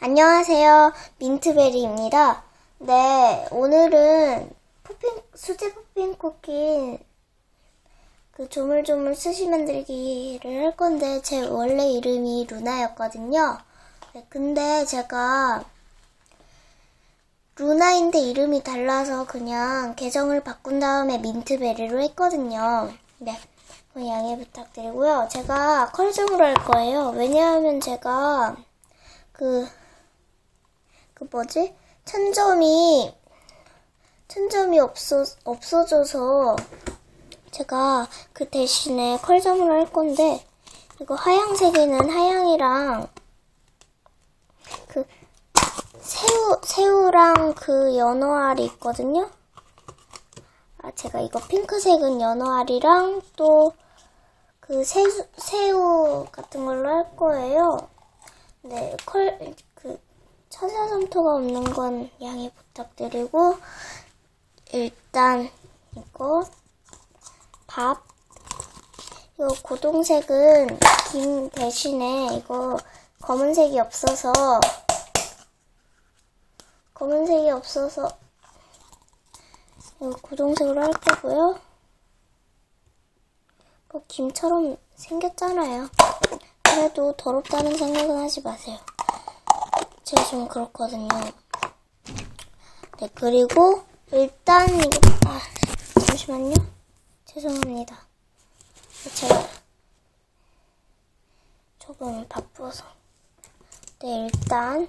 안녕하세요. 민트베리입니다. 네, 오늘은 푸핑, 수제 푸핑 쿠키 그 조물조물 스시 만들기를 할 건데 제 원래 이름이 루나였거든요. 네, 근데 제가 루나인데 이름이 달라서 그냥 계정을 바꾼 다음에 민트베리로 했거든요. 네. 양해 부탁드리고요. 제가 컬정으로 할 거예요. 왜냐하면 제가 그, 그 뭐지? 천점이, 천점이 없어, 없어져서 제가 그 대신에 컬점으로 할 건데, 이거 하양색에는 하양이랑 그 새우, 새우랑 그 연어알이 있거든요? 아, 제가 이거 핑크색은 연어알이랑 또 그 새우, 새우 같은 걸로 할 거예요. 네, 컬, 그, 천사점토가 없는 건 양해 부탁드리고, 일단, 이거, 밥. 이거 고동색은 김 대신에 이거 검은색이 없어서, 검은색이 없어서, 이거 고동색으로 할 거고요. 뭐 김처럼 생겼잖아요. 그래도 더럽다는 생각은 하지 마세요. 좀 그렇거든요. 네, 그리고 일단 이거 아, 잠시만요. 죄송합니다. 제가 조금 바빠서. 네, 일단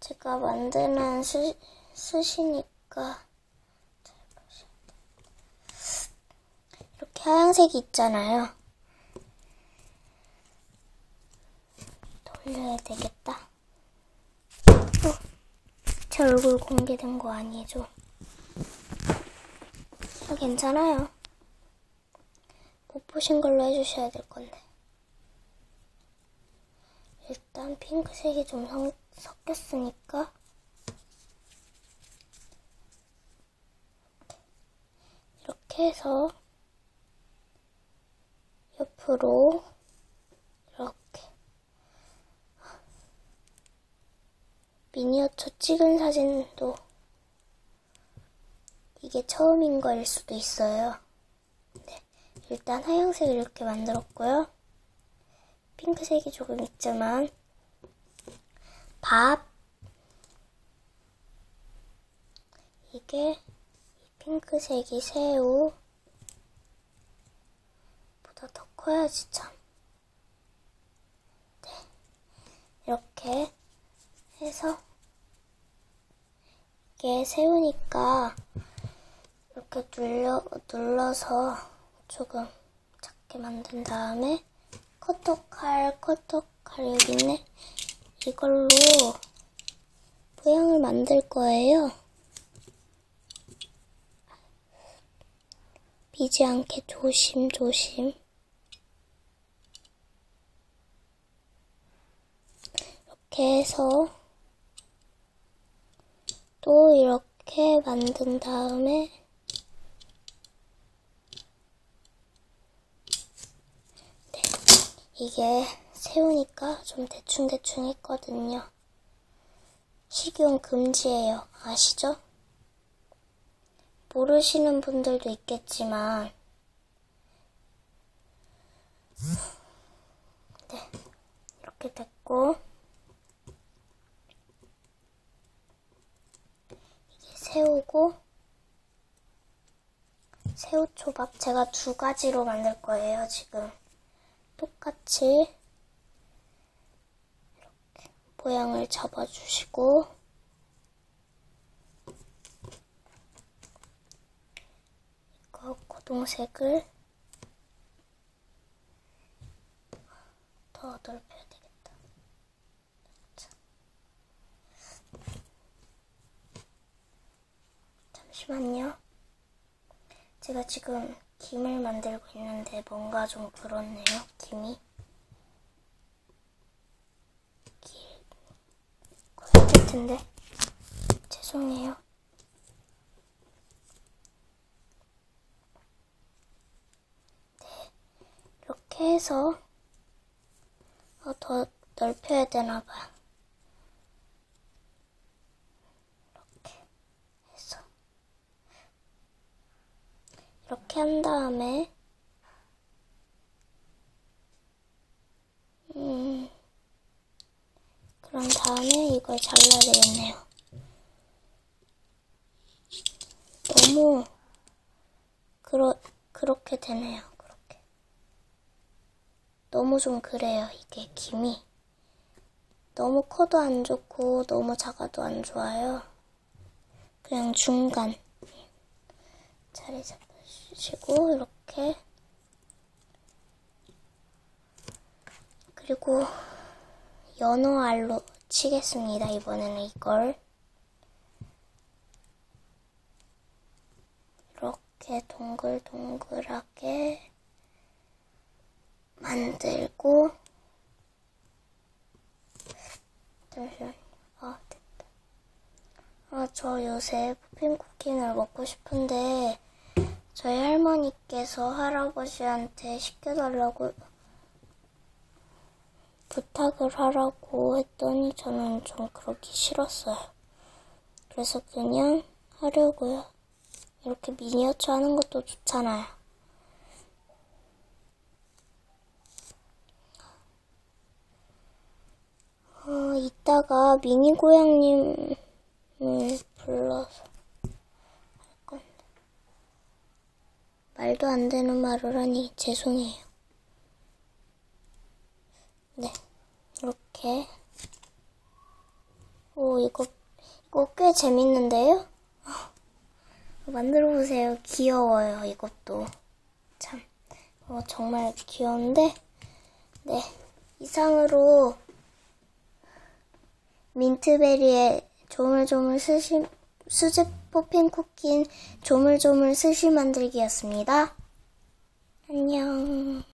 제가 만드는 스, 스시니까 이렇게 하얀색이 있잖아요. 돌려야 되겠다. 어, 제 얼굴 공개된 거 아니죠? 아, 괜찮아요. 못 보신 걸로 해주셔야 될 건데. 일단 핑크색이 좀 성, 섞였으니까 이렇게 해서 옆으로 이렇게 미니어처 찍은 사진도 이게 처음인 거일 수도 있어요. 네, 일단 하얀색을 이렇게 만들었고요. 핑크색이 조금 있지만 밥 이게 핑크색이 새우 보다 더 커야지 참. 네. 이렇게 해서 이게 새우니까 이렇게 눌려, 눌러서 조금 작게 만든 다음에 커터칼, 커터칼 여기 있네. 이걸로 모양을 만들 거예요. 비지 않게 조심조심. 이렇게 해서 또 이렇게 만든 다음에 네, 이게 새우니까 좀 대충대충 했거든요. 식용 금지예요. 아시죠? 모르시는 분들도 있겠지만 네, 이렇게 됐고 새우고 새우초밥 제가 두 가지로 만들 거예요, 지금. 똑같이 이렇게 모양을 잡아주시고 이거 고동색을 더 넓혀야 되겠다. 자. 잠시만요. 제가 지금 김을 만들고 있는데 뭔가 좀 그렇네요. 김이. 길. 그럴 텐데. 죄송해요. 네. 이렇게 해서 어, 더 넓혀야 되나봐요. 이렇게 한 다음에 음, 그런 다음에 이걸 잘라야 되겠네요. 너무 그러, 그렇게 되네요. 그렇게. 너무 좀 그래요. 이게 김이. 너무 커도 안 좋고 너무 작아도 안 좋아요. 그냥 중간. 자리 잡으 시고 이렇게 그리고 연어 알로 치겠습니다. 이번에는 이걸 이렇게 동글동글하게 만들고 잠시만요. 아 됐다. 아 저 요새 푸핀 쿠키를 먹고 싶은데 저희 할머니께서 할아버지한테 시켜달라고 부탁을 하라고 했더니 저는 좀 그러기 싫었어요. 그래서 그냥 하려고요. 이렇게 미니어처 하는 것도 좋잖아요. 어, 이따가 미니 고양님을 불러서 할 건데. 말도 안 되는 말을 하니 죄송해요. 네, 이렇게. 오, 이거, 이거 꽤 재밌는데요? 만들어 보세요. 귀여워요, 이것도. 참, 어, 정말 귀여운데, 네, 이상으로 민트베리의 조물조물 스시, 수제 포핀 쿠키인 조물조물 스시 만들기였습니다. 안녕.